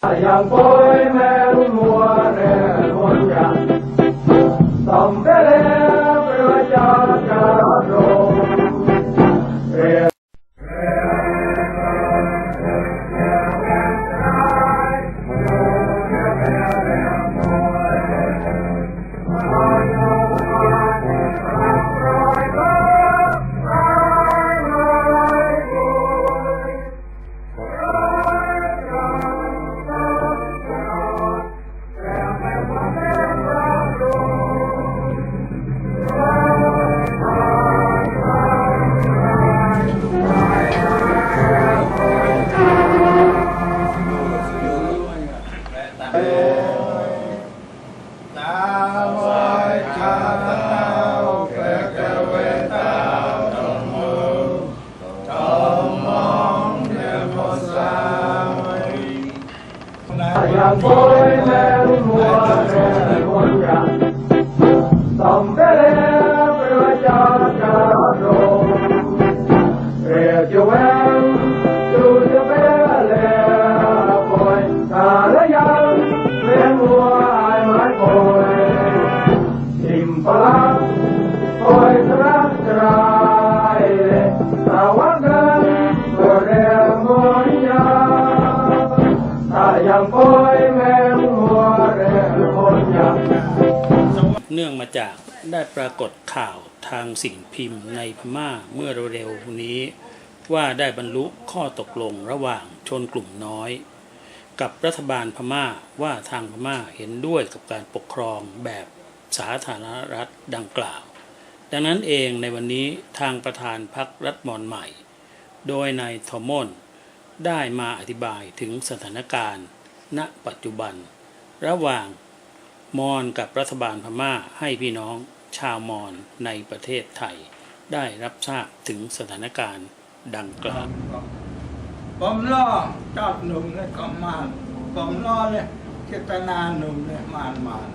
I am boy man. เนื่องมาจากได้ปรากฏข่าวทางสิ่งพิมพ์ในพม่าเมื่อเร็วๆนี้ ว่าได้บรรลุข้อตกลงระหว่างชนกลุ่มน้อย กับรัฐบาลพม่าว่าทางพม่าเห็นด้วยกับการปกครองแบบสาธารณรัฐดังกล่าว ดังนั้นเองในวันนี้ทางประธานพรรครัฐมอนใหม่ โดยนายทอมอนได้มาอธิบายถึงสถานการณ์ ณปัจจุบัน ระหว่างมอญกับรัฐบาลพม่าให้พี่น้องชาวมอญในประเทศไทย ได้รับทราบถึงสถานการณ์ ดังกล่าว ผมล่อจอดหนุ่มเลยก็มานผมล่อเลยเจตนาหนุ่มเลยมานมาน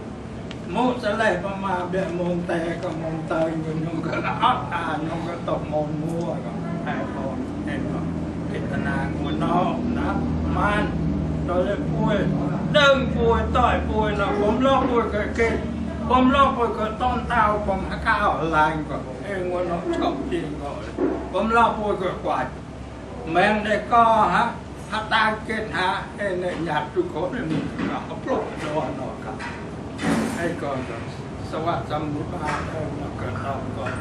มุสไลประมาเบียมงแต่ก็มงเตยเงินยงก็ละอัดอ่านยงก็ตกมนมัวก็แพ้พรเห็นก็เจตนางัวนอกนะมานตอนเลยป่วยเดิมป่วยต่อยป่วยนะผมล่อป่วยก็เก่งผมล่อป่วยก็ต้นเต้าผมข้าวลายกับจริงก็ผม ล่อป่วยก็กวาดแมงได้ก็ฮะฮัตตาเกตฮะไอ้เนี่ยหยาดทุกคนนี่ก็เขาปลุกนอนนอนครับไอ้ก่อนก็สวัสดิ์สมุทบาเออมาเกิดรอบก่อน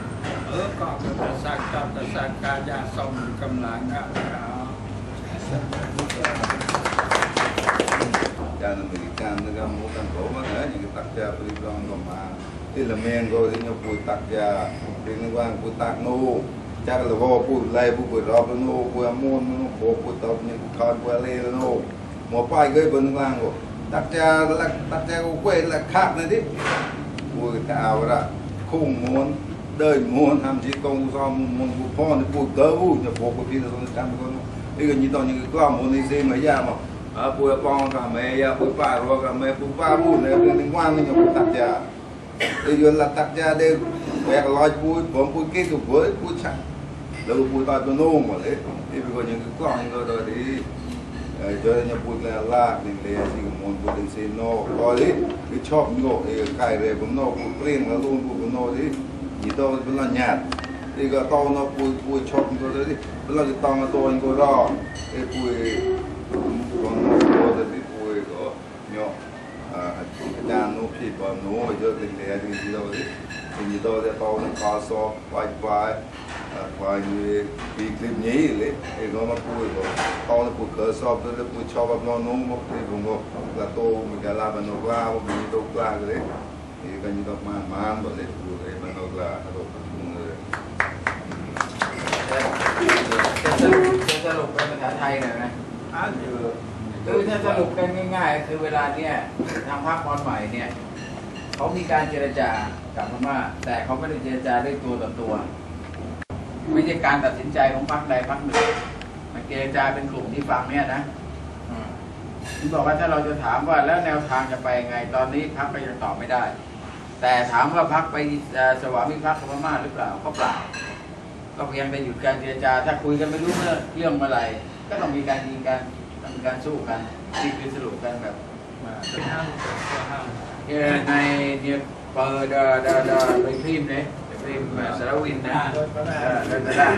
เออก็เกิดสักกับสักกายาสมกำลังอะ Cha Americano nga mo kan ko man ha những cái tác gia pri long ko ma ti la men go di nyo pu tác gia pri ni wang pu tak no cha ka lo pu lai pu pu ro pu no pu amon no pu pu top ni ku kan pu le no mo pai ge bun wang go tác gia la tác gia ko quê là khác này đi pu ta ao ra khung muốn đời muốn tham chí công do muốn pu pho ni pu tơ pu nyo pu pu ti so kan ko no นี่ก็ยี่ตอนนี้ก็กล้ามมันในเซมายามาอ่าปุยปองกับแม่ยาปุยป้ารอกับแม่ปุยป้ารูเนี่ยเรื่องนึงว่างนี่ก็ปุยตัดยาเดี๋ยวละตัดยาเดี๋ยวแบกลอยปุยผมปุยเก่งกับปุยปุยชักแล้วปุยตาตัวโน้มหมดเลยนี่เป็นคนยังก็กล้องก็ตัวดีเออเจอเนี่ยปุยแล้วลากนี่ để yon là tắt ra để quẹt loài bụi bấm bụi kết tụ với bụi chặt là bụi tai tôi nôn mà đấy. Thì bây giờ những cái con rồi rồi đi ờ, cho nên nhà bụi là là nên lấy gì cũng muốn bụi đến xe nó rồi đấy cái chọc nó cái cài rồi cũng nó bụi pleng là luôn bụi nó đấy thì tôi vẫn là nhạt. Thì cái tao nó bụi bụi chọc nó đấy vẫn là cái tao nó tôi nó đó cái bụi còn people know. I just think they are doing it ทีนี้ตัวเดียวกันข้าวซอกไฟไฟไฟนี่ปีคลิปนี้เลยไอ้ก็มาพูดว่าตัวเดียวกันข้าวซอกตัวเดียวกัชอบแบบน้องนุ่มบอกที่ผมก็กระโตมันจะลาบันนกล้าบอกมีนกล้าเลยเองกันยิ่งต้องมามาบบกเลยพูดเลยมันนกล้าครับผมเลยจะสรุปเป็นภาษาไทยหน่ยนะคือถ้าสรุปกันง่าย ๆ คือเวลาเนี่ยทางภาคบอลใหม่เนี่ย เขามีการเจรจากับพม่าแต่เขาไม่ได้เจรจาด้วยตัวต่อตัว ไม่ใช่การตัดสินใจของพรรคใดพรรคหนึ่งมันเจรจาเป็นกลุ่มที่ฟังเนี่ยนะผมบอกว่าถ้าเราจะถามว่าแล้วแนวทางจะไปยังไง ตอนนี้พรรคก็ยังตอบไม่ได้ แต่ถามว่าพรรคไปสวามิภักดิ์กับพม่าหรือเปล่าก็เปล่า ก็พยายามจะหยุดการเจรจา ถ้าคุยกันไม่รู้เรื่องเรื่องเมื่อไหร่ก็ต้องมีการยิงกันต้องมีการสู้กันนี่คือสรุปกันแบบห้ามห้าม ในเนี่ยเปิดเอ่อเอ่อเอ่อไปพิมพ์เนี่ยไปพิมพ์สารวินนะเออเลยไปร่าง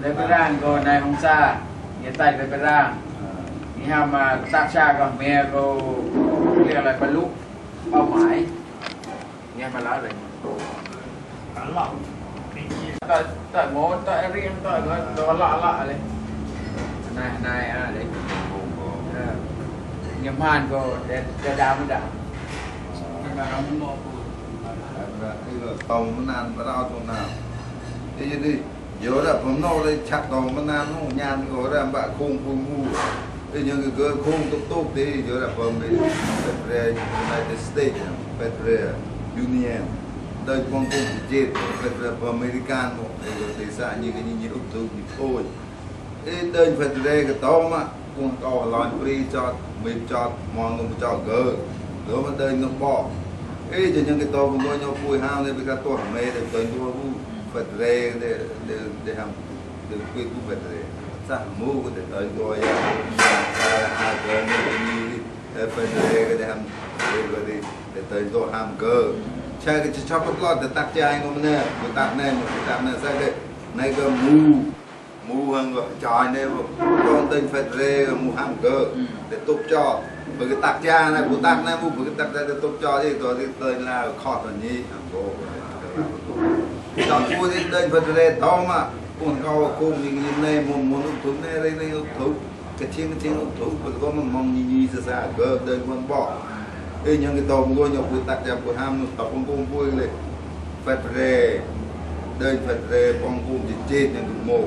เลยไปร่างก็นายฮงซาเนี่ยใต้เลยไปร่างนี่ฮะมาตักชากับเมียก็เรียกอะไรบรรลุเป้าหมายเนี่ยมาละเลยตลอดต่อยต่อยโมต่อยเรียงต่อยก็ตัวละละอะไรนายนายอะไรเออเนี่ยมานก็เดเดดามันด่านี่ tông nó nan bắt đầu tông nào thế chứ đi giờ là phẩm nô đây chặt tông nó nan nó nhàn có ra bà khung khung ngu thế nhưng cái cơ khung tốt tốt thì giờ là phẩm bị Petre United States Petre Union đây con con chết Petre American một cái tế xã như cái như đục tư như thôi thế đây Petre cái tông á con to lon pri cho mình cho mong nó cho gờ đó mà đây nó bỏ e je nyang ke to mo nyo pu ha ne be ka to ha me de to nyo bu fatre de de de ham de ku ku fatre sa mo ko de to nyo ya sa ha ko ne ni fatre de ham de ko de de to nyo ham ko cha ke cha pa ko de tak cha ngom ne ko tak ne mo tak ne sa ke nay ko mu mu hang ko cha ne ko ton tên fatre mu ham ko để tốt cho bởi cái tạc cha này begetaknya na butak bởi cái begetak cha tôi tok cho thì tôi thì tên là khó tuần nhi. Go trong khu thì tên vật lệ to mà. Cũng cao cùng những nhìn này muốn muốn ung thú này, đây này ung thú cái chiên cái chiên ung thú còn có mà mong nhìn nhìn xa xa, cơ tên con bỏ. Ê những cái tôm ngồi nhậu begetak ya của ham nó tập con cung vui lên vật lệ đơn vật lệ con cung chỉ chết những cái mồ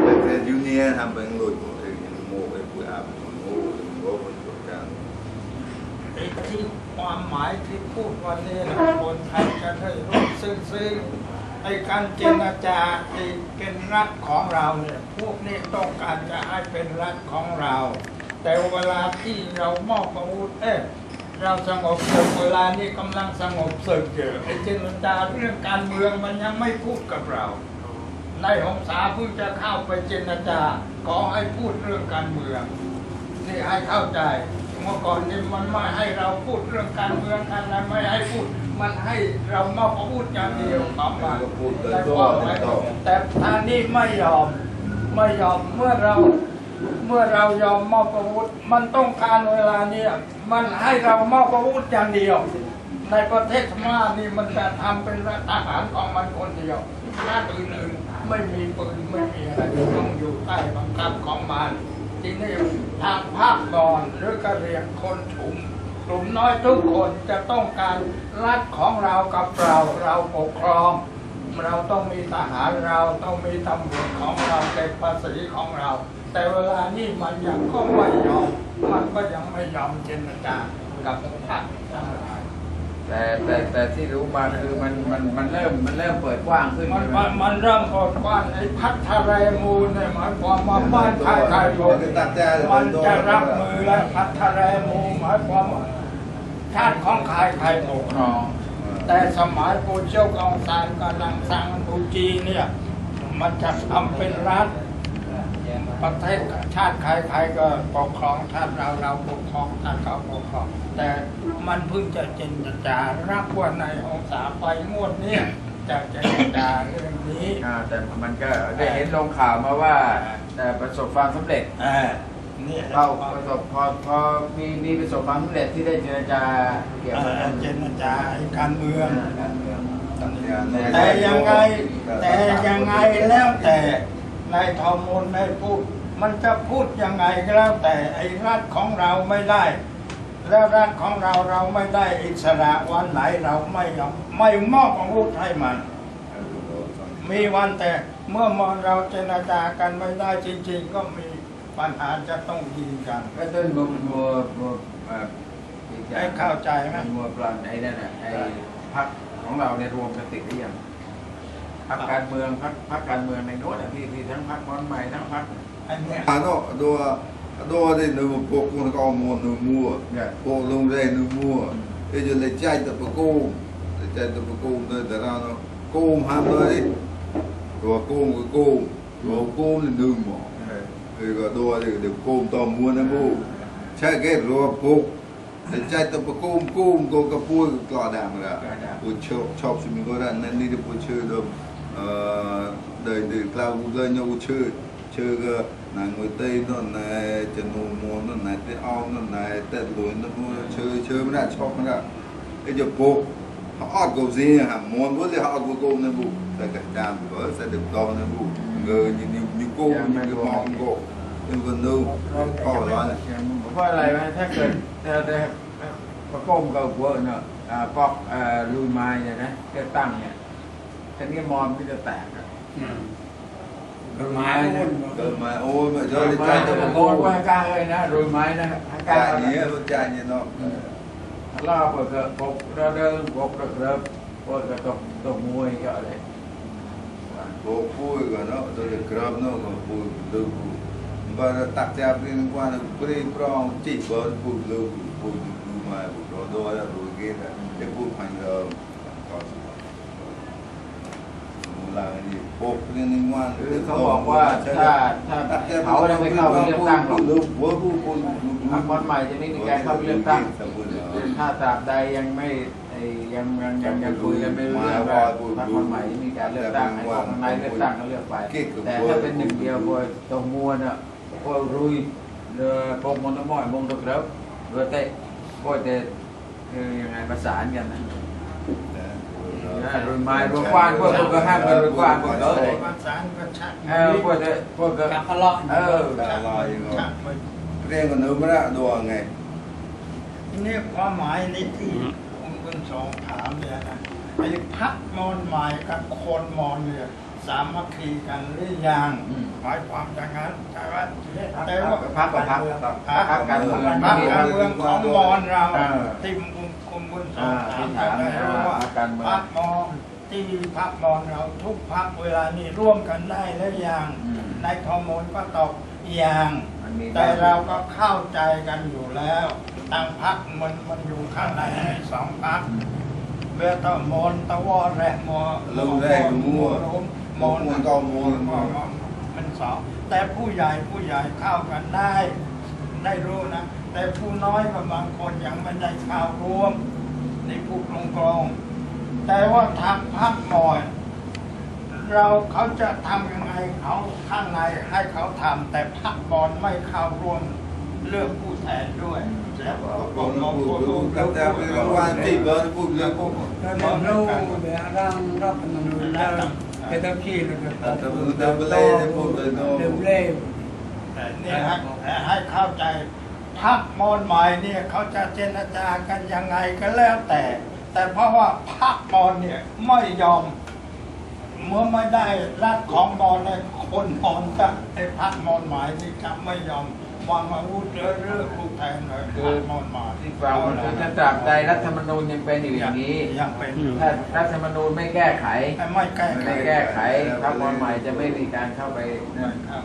vật lệ junior ham bên người cũng thấy những mồ cái của ham mồ mồ งกูโม่ไปทะไอ้ที่ความหมายที่พูดวันนี้นะคนไทยจะได้รู้ซึ้งๆไอ้การเจรจาไอ้เป็นรัฐของเราเนี่ยพวกนี้ต้องการจะให้เป็นรัฐของเรา แต่เวลาที่เรามอบอาวุธเอ๊ะเราสงบศึกเวลานี้กำลังสงบศึกอยู่ไอ้เจรจาเรื่องการเมืองมันยังไม่พูดกับเราในหงสาเพิ่งจะเข้าไปเจรจาขอให้พูดเรื่องการเมือง นี่ให้เข้าใจ เมื่อก่อนนี่มันไม่ให้เราพูดเรื่องการเมืองกันนะไม่ให้พูด มันให้เรามาพูดอย่างเดียวต่อมาก็พูดเดินแต่ตัวว่าเดินต่อแต่ทางนี้ไม่ยอมไม่ยอมเมื่อเราเมื่อเรายอมมอบอาวุธมันต้องการเวลาเนี้ยมันให้เรามอบอาวุธอย่างเดียว ในประเทศพม่านี่มันจะทำเป็นรัฐทหารของมันคนเดียวชาติอื่นๆไม่มีปืนไม่มีอะไรต้องอยู่ใต้บังคับของมัน ทีนี้ทางภาคกอนหรือกระเหรียงคนชุมกลุ่มน้อยทุกคนจะต้องการรัฐของเรากับเราเราปกครอง เราต้องมีทหารเราต้องมีตำรวจของเราเก็บภาษีของเรา แต่เวลานี้มันยังก็ไม่ยอมมันก็ยังไม่ยอมเจรจากับพรรคทั้งหลาย แต่แต่แต่ที่รู้มาคือมันมันมันเริ่มมันเริ่มเปิดกว้างขึ้นมันใช่ไหมมันมันเริ่มกดกว้านไอ้พัทะเลมูลเนี่ยหมายความว่าบ้านใครใครลงมันจะรับมือและพัทะเลมูลหมายความว่าชาติของใครใครปกครองแต่สมัยปูเจ้ากองซานกับนางซังปูจีเนี่ย มันจะทำเป็นรัฐ ประเทศชาติใครๆก็ปกครองชาติเราเราปกครองชาติเขาปกครอง แต่มันเพิ่งจะเจรจารับว่าในองศาไปงวดเนี้ยจะเจรจาเรื่องนี้อ่าแต่มันก็ได้เห็นลงข่าวมาว่า แต่ประสบความสำเร็จเออนี่เราประสบพอพอมีมีประสบความสำเร็จที่ได้เจรจาเกี่ยวเอ่กับอเจรจาการเมืองการเมืองแต่ยังไงแต่ยังไงแล้วแต่ นายทอมูลนายพูด มันจะพูดยังไงก็แล้วแต่ไอ้รัฐของเราไม่ได้ แล้วรัฐของเราเราไม่ได้อิสระวันไหนเราไม่ยอมไม่มอบอาวุธให้มัน มีวันแต่เมื่อมองเราเจรจากันไม่ได้จริง ๆ ก็มีปัญหาจะต้องยิงกันก็ต้นบัวบัวบัวเอ่ออีกอย่ให้งเข้าใจไหมบัวปลันไอ้นั่นน่ะไอ้พักของเราในรวมกันติดหรือยัง พักการเมืองพักพักการเมืองในโน้นอ่ะที่ที่ทั้งพักคนใหม่ทั้งพัก อันเนี้ย อ่าเนาะดัวดัวที่หนูพวกคนก็มัวหนูมัวพวกลงแรงหนูมัวเอ้ยจะเลยใจตะปะกูเลยใจตะปะกูเลยแต่เราเนาะกูมหามเลยตัวกูมก็กูมตัวกูมนี่ดึงหมอเอ้ยก็ดัวที่เดี๋ยวกูมต่อมัวนะบู Cha cái rồi phụ Để chạy tập cung cung cô cái pui cọ đàm ra Pui chọc chọc xin mình có ra nên đi được pui chơi được Đời đời cloud lên nhau chơi Chơi cái này người Tây nó này chân nụ môn nó này tê ong nó này tê lùi nó chơi chơi mới ra chọc mới ra Cái giờ phụ họ có gì hả môn với thì họ có cô nên phụ Sẽ cả đàm với sẽ được to nên phụ Người như như như cô như cái mong cô Nhưng còn đâu có nói này เพราะอะไรไหมถ้าเกิดถ้าถ้าประกงกับหัวเนาะอ่าปอกอ่าลุยไม้เนี่ยนะเลือกตั้งเนี่ย ทีนี้มอนก็จะแตกอะ ไม้เนี่ย Rồi mà ôi mà ลุ cho ย đi ไม้ chạy จะ cho ตะ nó โกน cô ว่าให้กล้าเลยนะลุยไม้นะให้กล้า Chạy nhé, nó chạy như nó ล่าเปิดกระปกระเดินปกระเดิมเปิดกระตกตกมวยก็อะไร Bộ phui của nó, rồi được grab nó còn phui lưu phui Và nó tạc chạp liên quan là bri prong chỉ bớt phui lưu phui lưu mà phui đồ đôi là rồi kia là để phui thành rồi Có gì là cái gì bộ liên quan คือเขาบอกว่าถ้าถ้าเขาได้ไม่เข้าไปเลือกตั้งหรอก lưu phui phui phui พรรควันใหม่จะไม่มีการเข้าไปเลือกตั้งถ้าตราบใดยังไม่ยังยังยังยังคุยกันไม่รู้เรื่องว่าพรรคนใหม่มีการเลือกตั้งให้คนในเลือกตั้งก็เลือกไป แต่ถ้าเป็นหนึ่งเดียวพอตรงมัวลอะพอรุยเรือปงมนตมอยมงตะเกรับเรือเตะพอเตะคือยังไงประสานกันนะ รุยไม้รุยกว้านพวกก็ห้ามกันรุยกว้านพวกเออภาษาก็ชักเออพวกเตะพวกก็การะเลาะเออ Đã lo gì ชัก ngon ไป Riêng còn nữ mới đã đùa ngày นี่ความหมายนี่ที่คุณคุณสองถามเนี่ยนะไอ้พักมอนหมายกับคนมอนเนี่ยสามัคคีกันหรือยังหมายความอย่างนั้นใช่ไหมแต่ว่าพักกับพักพักการเมืองพักการเมืองของมอนเราที่คุ ณคุณคุณสออ่างถามที่ถามได้เนี่ยรู้ว่าพักการเมืองพักมอนที่พักมอนเราทุกพักเวลานี้ร่วมกันได้แล้วยังอืมในข้อมูลก็ตอบยังมันมีแต่เราก็เข้าใจกันอยู่แล้วต่างพักมันมันอยู่ข้างในสองพักเวลาตมนตะวอแรกมอ Lâu đây cũng mua มอน Mua con mua มันสองแต่ผู้ใหญ่ผู้ใหญ่เข้ากันได้ ได้รู้นะ แต่ผู้น้อยก็บางคนยังไม่ได้เข้าร่วมในผู้กลงกลงๆแต่ว่าทางพักหมอยเราเขาจะทำยังไงเขาข้างในให้เขาทำแต่พรรคบอลไม่เข้าร่วมเลือกผู้แทนด้วยแล้วก็ Bộ nó phui phui Các cha liên quan chỉ bớt phui lưu phui แล้วเราโน้เดี๋ยวร่างรัฐธรรมนูญแล้วจะต้องขี้เลยก็แต่ผมเดินไปเลยเดินโน่แต่นี่ให้เข้าใจ พรรคมอลใหม่เนี่ยเขาจะเจรจากันยังไงก็แล้วแต่ แต่เพราะว่าพรรคมอลเนี่ยไม่ยอม เมื่อไม่ได้รัฐของมอลเนี่ยคนมอลจะไอ้พรรคมอลหมายนี่จะไม่ยอมวางอาวุธเลือเลือกผู้แทนเลยพรรคมอลหมายที่ฟังมันคือถ้าตราบใดรัฐธรรมนูญยังเป็นอยู่อย่างนี้ยังเป็นอยู่ถ้ารัฐธรรมนูญไม่แก้ไขไม่แก้ไขไม่แก้ไขพรรคบอลใหม่จะไม่มีการเข้าไปนั่นครับ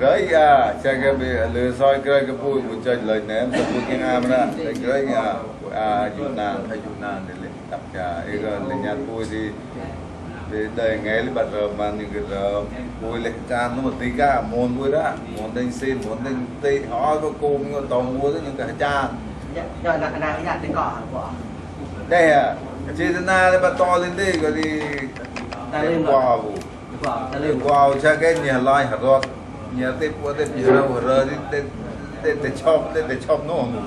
Gửi à, chắc cái bị lừa soi cái cái bùi của chơi lời ném tập bùi cái nam ra Để gửi à, à dụ nàn thay dụ nàn để lên tập cả cái gửi lên nhà bùi thì Để đời nghe lên bật rờ mà những cái rờ bùi lệ tràn nó một tí cả à, Môn bùi ra, môn đánh xin, môn đánh tị họ có cùng có tổng bùi những cái tràn dạ, Rồi là cái nào cái nhà tên cỏ của Đây à, chị thế nào lên bật to lên đi Rồi thì Tên quả vụ. Tên qua, chắc cái nhà loài hạt rồi nhà tê bùa tê bì ra rơ tê tê tê chọc tê tê chọc nô nô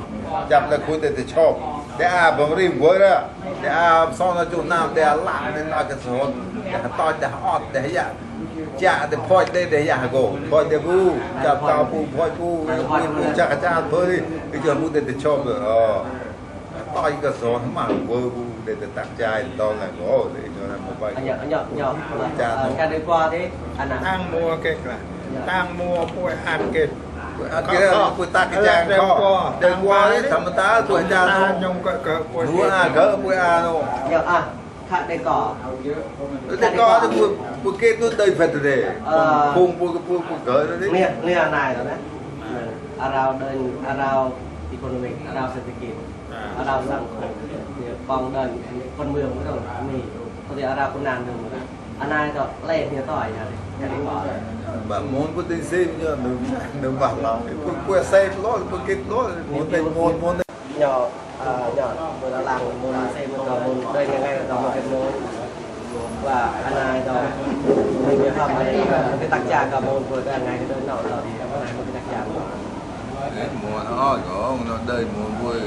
chạp là khu tê tê chọc tê à bông ri bùa ra. Tê à xong nó chú nam tê à lạc nên là cái sốt. Tê à tòi tê à ọt tê à dạ. Chạ tê phoi tê tê dạ gồ. Phoi tê bù chạp tàu bù phoi bù bù chạ chạ chạ phơi đi. Cái chờ mù tê tê chọc rồi ờ. Cái sốt mà bù bù để từ tạc chai đó là gỗ. Để cho là một vài anh nhớ anh nhớ anh nhớ cha đi qua thế. Anh ăn mua cái là tang mua pui hạt kệt pui ta cái trang co đừng qua đấy thầm ta tuổi cha nó nhung cỡ cỡ pui lúa à cỡ pui à đâu giờ à khát đây cỏ đây cỏ thì pui pui kê tôi đây phải để cùng pui pui pui cỡ đó đấy nè nè này rồi đấy around around economic around เศรษฐกิจ around สังคมเนี่ยกองเดินคนเมืองไม่ต้องมีเขาจะ around คนนานเมือง Anai lên thì tỏi nhà này bà muốn có tên xem chứ đừng đừng bảo là quên quên xem đó quên kết đó muốn tên muốn muốn nhỏ à, nhỏ vừa đã làm vừa đã xem vừa muốn đây ngày ngày là một cái muốn và anh Anai rồi mình cái phòng này cái tác giả cả một vừa cái ngày cái đơn nọ rồi cái này một cái tác giả. Mua nó có nó đây mùa vui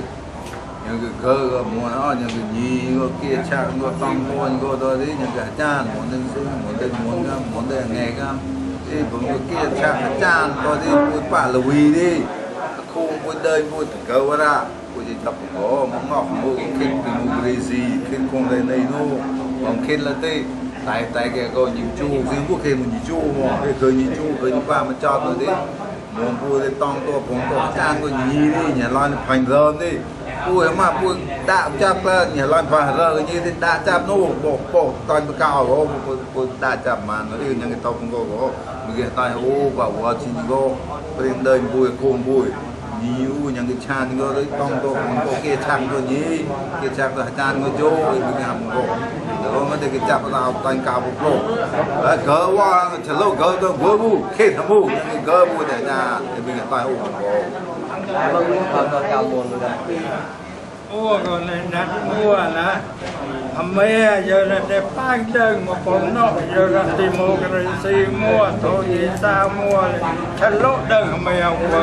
những cái cơ có muốn nó những cái gì có kia chạm có tâm muốn có đó đi những cái chan muốn nên sư muốn nên muốn cái muốn nên nghề cái thì cũng có kia chạm cái chan có đi, vui bả là vui đi. Không vui đời, vui cầu ra. Vui gì tập võ muốn ngọc muốn kinh thì muốn cái gì kinh không đây này nô. Còn kinh là tê, tại tại cái có nhiều chu, riêng của kia mình nhiều chu mà, cái cơ nhiều chu, cơ nhiều qua mà cho tôi đi. Muốn vui thì tông tôi cũng có chan có gì đi, nhà lo nó thành rơm đi. ពួយមកពួយដាក់ចាប់ទៅញ៉ាំឡានវ៉ារើញីទៅដាក់ចាប់នោះបោះបោះតាញ់បកោអូពួយពួយដាក់ចាប់បានឬញ៉ាំគេតបងោអូមកគេតាញ់អូបាវ៉ាជីងោព្រៀងដើញពួយគុំពួយញីអូញ៉ាំគេឆានងោទៅតង់ទៅមកគេឆាំទៅញីគេឆាំទៅអាចារ្យមកយោពីញ៉ាំងោដល់មកគេចាប់ទៅអត់តាញ់កោបោះហើយកោវ៉ាឆ្លុកកោទៅវូវូខេតមូកោវូតែញ៉ាំពីគេតាញ់អូបោ บางครูปบางกรรมบนกันอ้วกเลยนะอ้วนะทำเมียเยอะนะเด็ป้างเดิงมาผมนอกเยอะนะตีโมกันเลยซีมั่วโทอีซามั่วเลยฉันโลเดิงอเมียวัว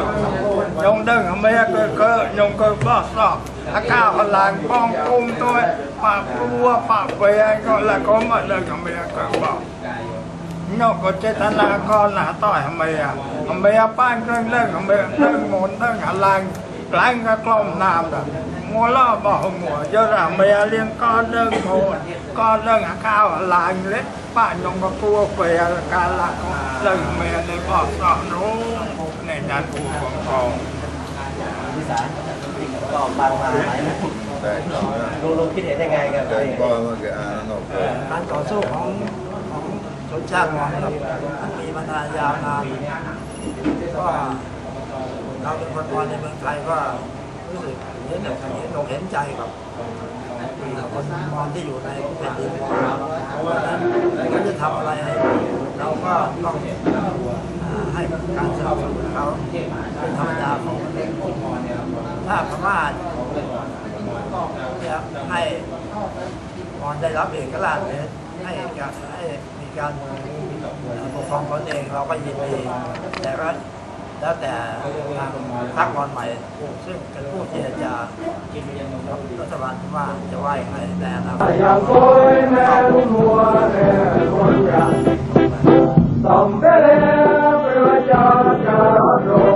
ยงเดิงำเมียก็เก็ยงก็บ้าสอบอาก้าพลังป้องกุ้มตัวปากรัวปากเบก็แล้วก็มาเดิงำเมียก็บอก nó có chế thân là con là tỏi hầm mày à hầm mày à ban cơn lên hầm mày đơn muốn đơn hà lan láng cái con nam đó mua lo bỏ mùa cho ra mày à liên con đơn một con đơn hà cao hà lan lết bạn nhung có cua về cả là con đơn mày để bỏ sọ nó này nhắn của con con วิสาก็ฟังมาหลายนะ Đây, ลุงลุงคิดเห็นยังไงกับ đây coi cái à nó การต่อสู้ของ ของชาติมอญครับมันมีมานานยาวนานก็เราเป็นคนมอในเมืองไทยก็รู้สึกเห็นอกเห็นอกเห็นใจกับคนมอญที่อยู่ในแผ่นดินของเราเพราะฉะนั้นเขาจะทำอะไรให้เราก็ต้องให้การสนับสนุนเขาเป็นธรรมดาของมนุษย์ถ้าพม่าจะให้ก่อนได้รับเอกราชเนี่ยให้ การเมืองปกครองตนเองเราก็ยินดีแต่ก็แล้วแต่พรรคกอนใหม่ซึ่งเป็นผู้เจรจารัฐบาลว่าจะว่าอย่างไรแต่นะต้องไปแล้วประชาชน